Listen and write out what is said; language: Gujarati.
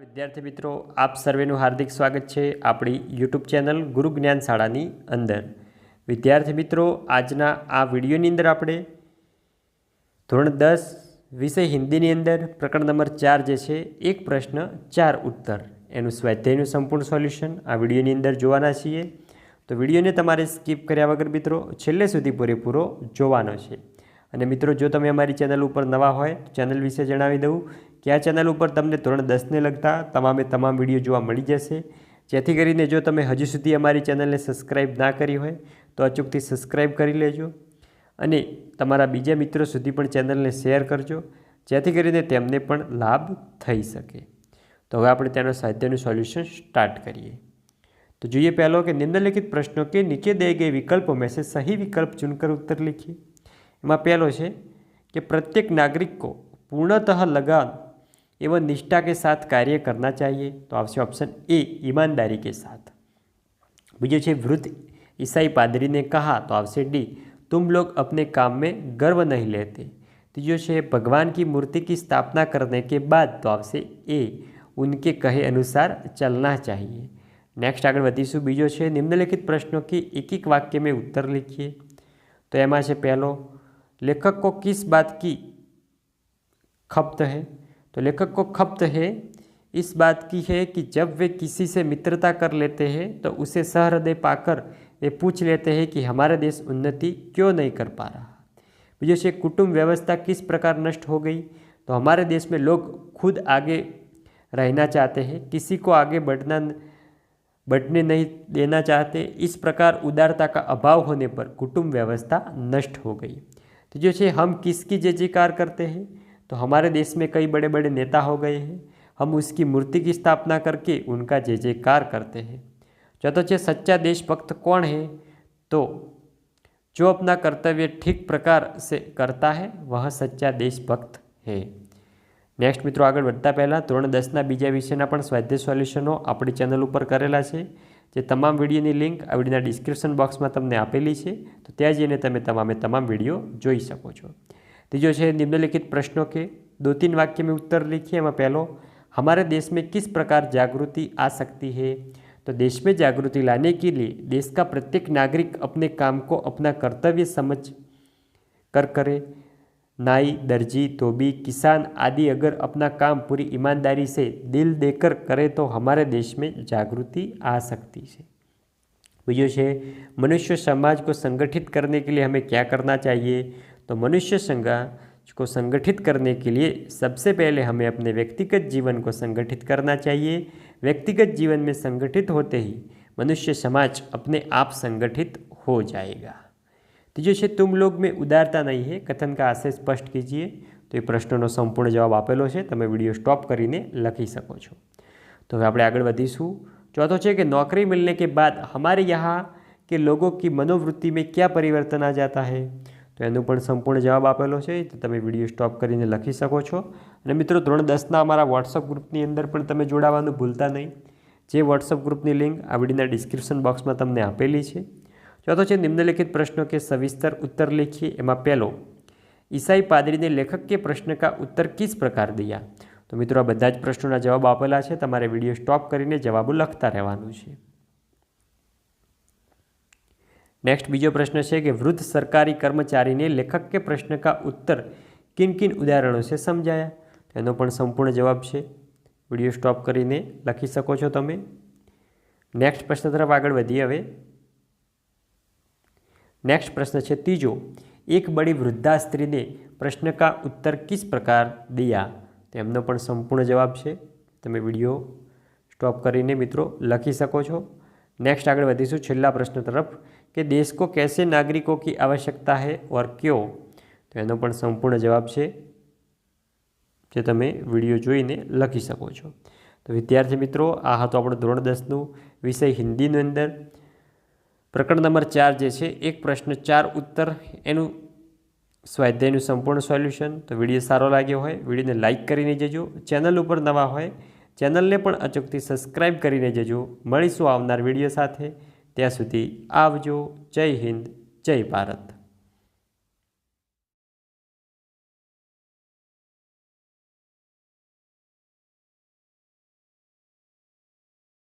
વિદ્યાર્થી મિત્રો. આપ સર્વેનું હાર્દિક સ્વાગત છે આપણી યુટ્યુબ ચેનલ ગુરુ જ્ઞાન શાળાની અંદર. વિદ્યાર્થી મિત્રો, આજના આ વિડીયોની અંદર આપણે ધોરણ દસ વિષય હિન્દીની અંદર પ્રકરણ નંબર ચાર જે છે, એક પ્રશ્ન, ચાર ઉત્તર. એનું સ્વાધ્યાયનું સંપૂર્ણ સોલ્યુશન આ વિડીયોની અંદર જોવાના છીએ. તો વિડીયોને તમારે સ્કીપ કર્યા વગર મિત્રો, છેલ્લે સુધી પૂરેપૂરો જોવાનો છે. અને મિત્રો, જો તમે અમારી ચેનલ ઉપર નવા હોય, તો ચેનલ વિશે જણાવી દઉં કે આ ચેનલ ઉપર તમને ધોરણ દસને લગતા તમામે તમામ વીડિયો જોવા મળી જશે. જેથી કરીને જો તમે હજુ સુધી અમારી ચેનલને સબસ્ક્રાઈબ ના કરી હોય, તો અચૂકથી સબસ્ક્રાઈબ કરી લેજો અને તમારા બીજા મિત્રો સુધી પણ ચેનલને શેર કરજો, જેથી કરીને તેમને પણ લાભ થઈ શકે. તો હવે આપણે તેનો સાહિત્યનું સોલ્યુશન સ્ટાર્ટ કરીએ. તો જોઈએ પહેલો કે નિમ્નલિખિત પ્રશ્નો કે નીચે દે ગઈ વિકલ્પો મેસેજ સહી વિકલ્પ ચુનકર ઉત્તર લખીએ. એમાં પહેલો છે કે प्रत्येक नागरिक को पूर्णतः लगान एवं निष्ठा के साथ कार्य करना चाहिए तो आपसे ऑप्शन ए ईमानदारी के साथ બીજો છે વૃદ્ધ ईसाई पादरी ने कहा तो आपसे डी तुम लोग अपने काम में गर्व नहीं लेते तीजो છે भगवान की मूर्ति की स्थापना करने के बाद तो आपसे ए उनके कहे अनुसार चलना चाहिए नेक्स्ट આગળ વધીશું બીજો છે નિમ્નલિખિત प्रश्नों की एक एक वाक्य में उत्तर लिखिए तो એમાં છે પહેલો लेखक को किस बात की खपत है? तो लेखक को खपत है, इस बात की है कि जब वे किसी से मित्रता कर लेते हैं तो उसे सहृदय पाकर वे पूछ लेते हैं कि हमारा देश उन्नति क्यों नहीं कर पा रहा? बीजो से कुटुंब व्यवस्था किस प्रकार नष्ट हो गई? तो हमारे देश में लोग खुद आगे रहना चाहते हैं, किसी को आगे बढ़ना बढ़ने नहीं देना चाहते। इस प्रकार उदारता का अभाव होने पर कुटुंब व्यवस्था नष्ट हो गई। तो जो है हम किसकी जय जयकार करते हैं तो हमारे देश में कई बड़े बड़े नेता हो गए हैं हम उसकी मूर्ति की स्थापना करके उनका जय जयकार करते हैं चौथो છે सच्चा देशभक्त कौन है तो जो अपना कर्तव्य ठीक प्रकार से करता है वह सच्चा देशभक्त है નેક્સ્ટ મિત્રો આગળ વધતા પહેલાં ધોરણ દસના બીજા વિષયના પણ સ્વાધ્યાય સોલ્યુશનો આપણી ચેનલ ઉપર કરેલા છે જે તમામ વિડીયોની લિંક આ વિડીયોના ડિસ્ક્રિપ્શન બોક્સમાં તમને આપેલી છે તો ત્યાં જઈને તમે તમામે તમામ વિડીયો જોઈ શકો છો ત્રીજો છે નિમ્નલિખિત પ્રશ્નો કે दो तीन वाक्य में उत्तर लिखिए एवं पहलो हमारे देश में किस प्रकार जागृति आ सकती है तो देश में जागृति लाने के लिए देश का प्रत्येक नागरिक अपने काम को अपना कर्तव्य समझ कर करे नाई, दर्जी धोबी किसान आदि अगर अपना काम पूरी ईमानदारी से दिल देकर करे तो हमारे देश में जागृति आ सकती है। बीजो है मनुष्य समाज को संगठित करने के लिए हमें क्या करना चाहिए? तो मनुष्य समाज को संगठित करने के लिए सबसे पहले हमें अपने व्यक्तिगत जीवन को संगठित करना चाहिए। व्यक्तिगत जीवन में संगठित होते ही मनुष्य समाज अपने आप संगठित हो जाएगा। ત્રીજો છે, તુમ લોગ મેં ઉદારતા નહીં હે. કથન કા આશય સ્પષ્ટ કીજીએ. તો એ પ્રશ્નનો સંપૂર્ણ જવાબ આપેલો છે. તમે વીડિયો સ્ટોપ કરીને લખી શકો છો. તો હવે આપણે આગળ વધીશું. ચોથો છે કે નોકરી મિલને કે બાદ હમારે યહાં કે લોગો કી મનોવૃત્તિ મેં ક્યાં પરિવર્તન આ જાતા હે? તો એનો પણ સંપૂર્ણ જવાબ આપેલો છે. તો તમે વીડિયો સ્ટોપ કરીને લખી શકો છો. અને મિત્રો, ધોરણ દસના અમારા વોટ્સઅપ ગ્રુપની અંદર પણ તમે જોડાવાનું ભૂલતા નહીં. જે વોટ્સઅપ ગ્રુપની લિંક આ વિડીયોના ડિસ્ક્રિપ્શન બોક્સમાં તમને આપેલી છે. ચોથો છે નિમ્નલિખિત પ્રશ્નો કે સવિસ્તર ઉત્તર લખીએ. એમાં પહેલો, ઈસાઈ પાદરીને લેખક કે પ્રશ્ન કા ઉત્તર કિસ પ્રકાર દિયા? તો મિત્રો આ બધા જ પ્રશ્નોના જવાબ આપેલા છે. તમારે વીડિયો સ્ટોપ કરીને જવાબો લખતા રહેવાનું છે. નેક્સ્ટ બીજો પ્રશ્ન છે કે વૃદ્ધ સરકારી કર્મચારીને લેખક કે પ્રશ્ન કા ઉત્તર કિન કિન ઉદાહરણો છે સમજાયા? એનો પણ સંપૂર્ણ જવાબ છે. વીડિયો સ્ટોપ કરીને લખી શકો છો તમે. નેક્સ્ટ પ્રશ્ન તરફ આગળ વધીએ હવે. नेक्स्ट प्रश्न है तीजो एक बड़ी वृद्धा स्त्री ने प्रश्न का उत्तर किस प्रकार दिया तो एमनो पण संपूर्ण जवाब है તમે વિડીયો સ્ટોપ કરીને મિત્રો લખી શકો છો नेक्स्ट આગળ વધીશું છેલ્લા પ્રશ્ન તરફ કે દેશ को कैसे नागरिकों की आवश्यकता है और क्यों તો એનો પણ સંપૂર્ણ જવાબ છે જે તમે વિડીયો જોઈને લખી શકો છો તો વિદ્યાર્થી મિત્રો આ હતો આપણો ધોરણ દસનું વિષય હિન્દીની અંદર પ્રકરણ નંબર ચાર જે છે, એક પ્રશ્ન ચાર ઉત્તર એનું સ્વાધ્યાયનું સંપૂર્ણ સોલ્યુશન. તો વીડિયો સારો લાગ્યો હોય, વિડીયોને લાઇક કરીને જજો. ચેનલ ઉપર નવા હોય, ચેનલને પણ અચૂકથી સબસ્ક્રાઈબ કરીને જજો. મળીશું આવનાર વીડિયો સાથે. ત્યાં સુધી આવજો. જય હિન્દ, જય ભારત.